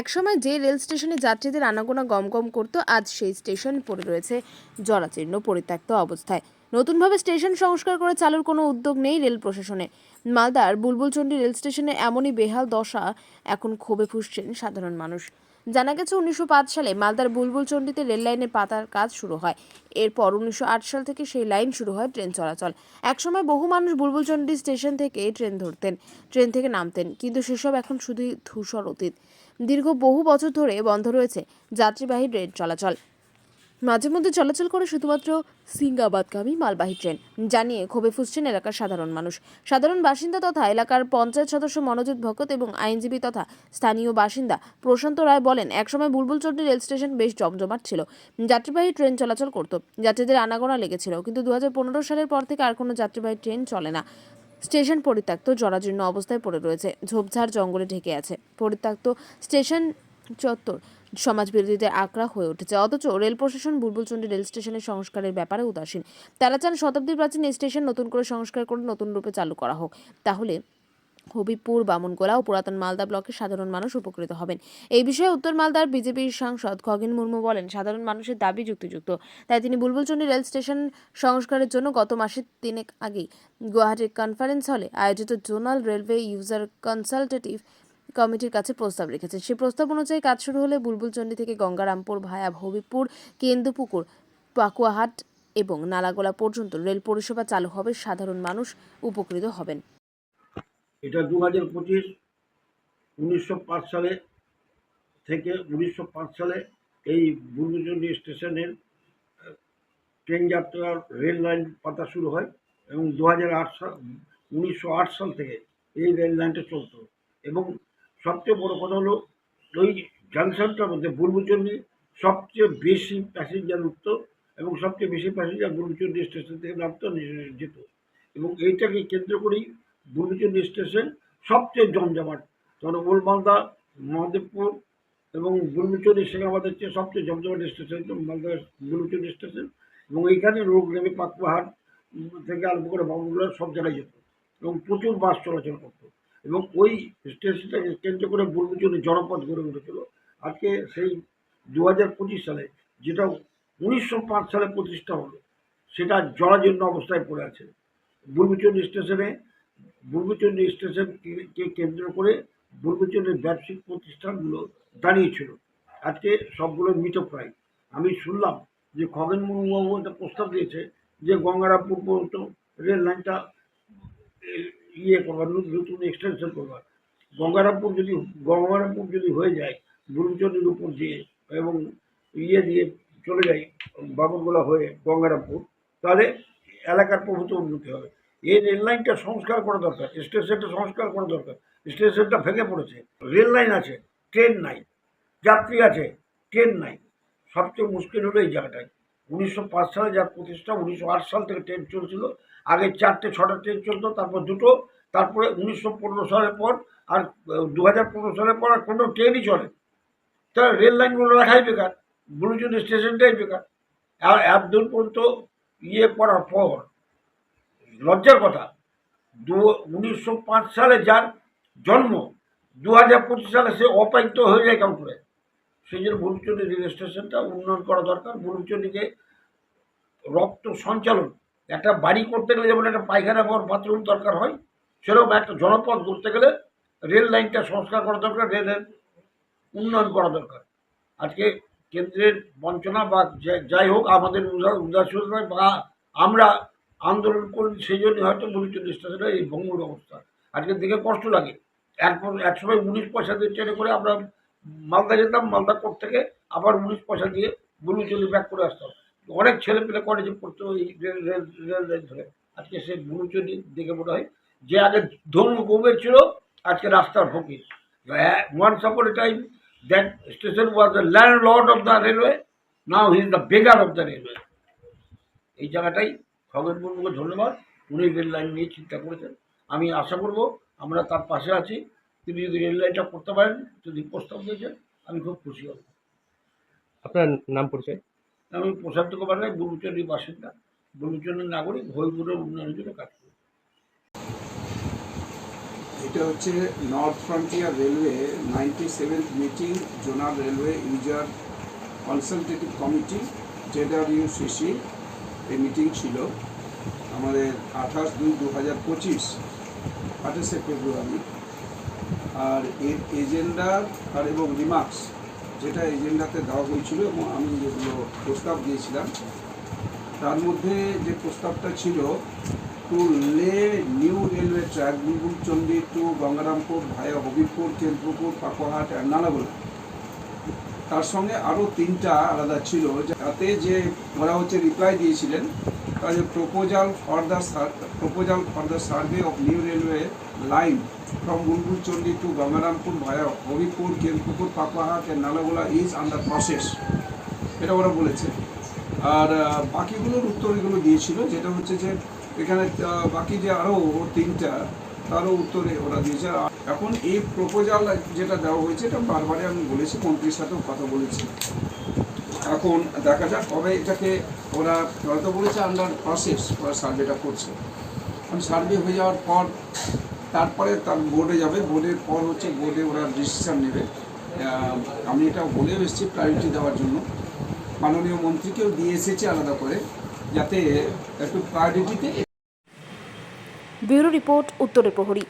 একসময় যে রেল স্টেশনে যাত্রীদের আনাগোনা গমগম করত, আজ সেই স্টেশন পড়ে রয়েছে জরাচীর্ণ পরিত্যক্ত অবস্থায়। নতুনভাবে স্টেশন সংস্কার করে চালুর কোনো উদ্যোগ নেই রেল প্রশাসনে। মালদার বুলবুলচন্ডী রেল স্টেশনে এমনই বেহাল দশা এখন ক্ষোভে ফুসছেন সাধারণ মানুষ। জানা গেছে, উনিশশো পাঁচ সালে মালদার বুলবুল চণ্ডীতে রেললাইনের পাতার কাজ শুরু হয়। এরপর উনিশশো আট সাল থেকে সেই লাইন শুরু হয় ট্রেন চলাচল। একসময় বহু মানুষ বুলবুলচন্ডী স্টেশন থেকে ট্রেন ধরতেন, ট্রেন থেকে নামতেন, কিন্তু সেসব এখন শুধুই ধূসর অতীত। দীর্ঘ বহু বছর ধরে বন্ধ রয়েছে যাত্রীবাহী ট্রেন চলাচল। মাঝে মধ্যে চলাচল করে শুধুমাত্র সিঙ্গাবাদগামী মালবাহী ট্রেন জানিয়ে ক্ষোভে ফুসছেন এলাকার সাধারণ মানুষ। সাধারণ বাসিন্দা তথা এলাকার পঞ্চায়েত সদস্য মনোজিৎ ভকত এবং আইনজীবী তথা স্থানীয় বাসিন্দা প্রশান্ত রায় বলেন, একসময় বুলবুলচন্ডী রেল স্টেশন বেশ জমজমাট ছিল। যাত্রীবাহী ট্রেন চলাচল করত, যাত্রীদের আনাগোনা লেগেছিল, কিন্তু দু হাজার পনেরো সালের পর থেকে আর কোনো যাত্রীবাহী ট্রেন চলে না। স্টেশন পরিত্যক্ত, জরাজীর্ণ অবস্থায় পড়ে রয়েছে, ঝোপঝাড় জঙ্গলে ঢেকে আছে। পরিত্যক্ত স্টেশন চত্বর। সমাজ বিরোধীদের আঁকড়া হয়ে উঠেছে। অথচ রেল প্রশাসন বুলবুলচন্ডী রেল স্টেশনের সংস্কারের ব্যাপারে উদাসীন। তারা চান শতাব্দী প্রাচীন স্টেশন নতুন করে সংস্কার করে নতুন রূপে চালু করা হোক। তাহলে হবিপুর বামনগোলা ও পুরাতন মালদা ব্লকের সাধারণ মানুষ উপকৃত হবেন। এই বিষয়ে উত্তর মালদার বিজেপির সাংসদ খগেন মুর্মু বলেন, সাধারণ মানুষের দাবি যুক্তিযুক্ত। তাই তিনি বুলবুলচন্ডী রেল স্টেশন সংস্কারের জন্য গত মাসের তিনেক আগেই গুয়াহাটির কনফারেন্স হলে আয়োজিত জোনাল রেলওয়ে ইউজার কনসালটেটিভ কমিটির কাছে প্রস্তাব রেখেছে সেই প্রস্তাব অনুযায়ী কাজ শুরু হলে বুলবুলচন্ডী থেকে গঙ্গারামপুর ভায়া হবিপুর কেন্দুপুকুর, পাকুয়াহাট এবং নালাগোলা পর্যন্ত রেল পরিষেবা চালু হবে। সাধারণ মানুষ উপকৃত হবেন। এটা দু হাজার পঁচিশ, উনিশশো সালে থেকে উনিশশো পাঁচ সালে এই বুলবুচন্ডী স্টেশনের ট্রেন যাত্রার রেল লাইন পাতা শুরু হয় এবং দু হাজার আট সাল উনিশশো আট সাল থেকে এই রেল লাইনটা চলতো। এবং সবচেয়ে বড় কথা হলো, ওই জাংশনটার মধ্যে বুলবুচন্ডী সবচেয়ে বেশি প্যাসেঞ্জার উঠতো এবং সবচেয়ে বেশি প্যাসেঞ্জার বুলবুচন্ডী স্টেশন থেকে নামতো যেত। এবং এইটাকে কেন্দ্র করেই বুলবুচন্ডী স্টেশন সবচেয়ে জমজমাট কারণ ওল্ড মালদা, মহাদেবপুর এবং বুলবুচন্ডী সেখানে চেয়ে সবচেয়ে জমজমাট স্টেশন মালদা বুলবুচন্ডী স্টেশন এবং এইখানে রোগ নেমে পাকপাহাড় থেকে আরম্ভ করে বাবুগুলো সব জায়গায় যেত এবং প্রচুর বাস চলাচল করতো। এবং ওই স্টেশনটাকে কেন্দ্র করে বুলবুচন্ডী জনপদ গড়ে উঠেছিল। আজকে সেই দু পঁচিশ সালে যেটা উনিশশো পাঁচ সালে প্রতিষ্ঠা হলো, সেটা জরাজীর্ণ অবস্থায় পড়ে আছে। বুলবুচন্ডী স্টেশনে, বুলবুচন্ডী স্টেশনকে কেন্দ্র করে বুলবুচন্ডীর ব্যবসায়িক প্রতিষ্ঠানগুলো দাঁড়িয়েছিল। আজকে সবগুলো মৃতপ্রায়। আমি শুনলাম যে খগেন মুর্মুবাবু একটা প্রস্তাব দিয়েছে যে গঙ্গারামপুর পর্যন্ত রেল লাইনটা ইয়ে করবার, নতুন এক্সটেনশন করবার। গঙ্গারামপুর যদি গঙ্গারামপুর যদি হয়ে যায় বুলবুচন্ডীর উপর দিয়ে এবং ইয়ে দিয়ে চলে যায় বাবরগোলা হয়ে গঙ্গারামপুর, তাহলে এলাকার প্রভূত উন্নতি হবে। এই রেললাইনটা সংস্কার করা দরকার, স্টেশনটা সংস্কার করা দরকার। স্টেশনটা ভেঙে পড়েছে, রেল লাইন আছে, ট্রেন নাই, যাত্রী আছে, ট্রেন নাই। সবচেয়ে মুশকিল হলো এই জায়গাটায়। উনিশশো পাঁচ সালে যার প্রতিষ্ঠা, উনিশশো আট সাল থেকে ট্রেন চলছিল আগে চারটে, ছটা ট্রেন চলতো তারপর দুটো, তারপরে উনিশশো পনেরো সালের পর আর দু হাজার পনেরো সালের পর আর কোনো ট্রেনই চলে তাহলে রেল লাইনগুলো রাখাই বেকার বুলুচুন স্টেশনটাই বেকার। আর এতদূর পর্যন্ত ইয়ে করার পর, লজ্জার কথা, দু, উনিশশো সালে যার জন্ম দু হাজার পঁচিশ সালে সে অপায়িত হয়ে যায় কেমন করে সেই জন্য বুলুচন্ডী রেল স্টেশনটা উন্নয়ন করা দরকার। বুলুচন্ডীকে রক্ত সঞ্চালন একটা বাড়ি করতে গেলে যেমন একটা পায়খানা ঘর, বাথরুম দরকার হয়, সেরকম একটা জনপথ করতে গেলে রেল লাইনটা সংস্কার করা দরকার, রেলের উন্নয়ন করা দরকার। আজকে কেন্দ্রের বঞ্চনা বা যাই হোক, আমাদের উদা- উদাসীনতায় বা আমরা আন্দোলন করি, সেই জন্য হয়তো বুলুচন্ডী স্টেশনের এই ভঙ্গুর অবস্থা আজকে দেখে কষ্ট লাগে। একবার একসময় উনিশ পয়সা দিয়ে ট্রেনে করে আমরা মালদা যেতাম, মালদা কোর্ট থেকে আবার উনিশ পয়সা দিয়ে বুলুচন্ডী ব্যাক করে আসতাম। অনেক ছেলে পেলে কলেজে পড়তো রেল রেল রেল লাইন ধরে। আজকে সে বুলুচন্ডী দেখে মনে হয় যে আগে ধনু গোবের ছিল আজকে রাস্তার ফকির। One a time that station was the landlord of the railway. Now he is the beggar of the railway এই জায়গাটাই খগেন মুর্মুকে ধন্যবাদ, উনি রেল লাইন নিয়ে চিন্তা করেছেন। আমি আশা করব আমরা তার পাশে আছি, তিনি যদি রেল লাইনটা করতে পারেন, যদি প্রস্তাব দিয়েছেন, আমি খুব খুশি হব। আপনার নাম পরিচয়? আমি প্রশান্ত কুমার রায় বুলুচন্ডীর বাসিন্দা বুলুচন্ডীর নাগরিক হরিপুরের উন্নয়নের জন্য কাজ করি। এটা হচ্ছে North Frontier Railway ninety seventh meeting zonal railway user consultative committee ZWCC এই মিটিং ছিল আমাদের আঠাশ দুই দু হাজার পঁচিশ, আঠাশে ফেব্রুয়ারি। আর এর এজেন্ডা আর এবং রিমার্কস যেটা এজেন্ডাতে দেওয়া হয়েছিল এবং আমি যেগুলো প্রস্তাব দিয়েছিলাম, তার মধ্যে যে প্রস্তাবটা ছিল to lay new railway track Bulbulchandi to Gangarampur via Habibpur Kendrapur Pakohat আর নালাগোলা তার সঙ্গে আরও তিনটা আলাদা ছিল, যাতে যে ওরা হচ্ছে রিপ্লাই দিয়েছিলেন যে proposal for the proposal for the survey of new railway line from Bulbulchandi to Gangarampur via Habibpur Kendrapur Pakuahat R Nalagola is under process এটা ওরা বলেছে। আর বাকিগুলোর উত্তর এগুলো দিয়েছিল, যেটা হচ্ছে যে এখানে বাকি যে আরও তিনটা, তারও উত্তরে ওরা দিয়েছে। এখন এই প্রপোজাল যেটা দেওয়া হয়েছে, এটা বারবারে আমি বলেছি, মন্ত্রীর সাথেও কথা বলেছি। এখন দেখা যাক কবে এটাকে ওরা হয়তো বলেছে আন্ডার প্রসেস ওরা সার্ভেটা করছে। এখন সার্ভে হয়ে যাওয়ার পর তারপরে তার বোর্ডে যাবে। বোর্ডের পর হচ্ছে বোর্ডে ওরা ডিসিশান নেবে। আমি এটা বলেও এসেছি প্রায়োরিটি দেওয়ার জন্য। মাননীয় মন্ত্রীকেও দিয়ে এসেছে আলাদা করে, যাতে একটু প্রায়োরিটিতে ব্যুরো রিপোর্ট উত্তরের প্রহরী।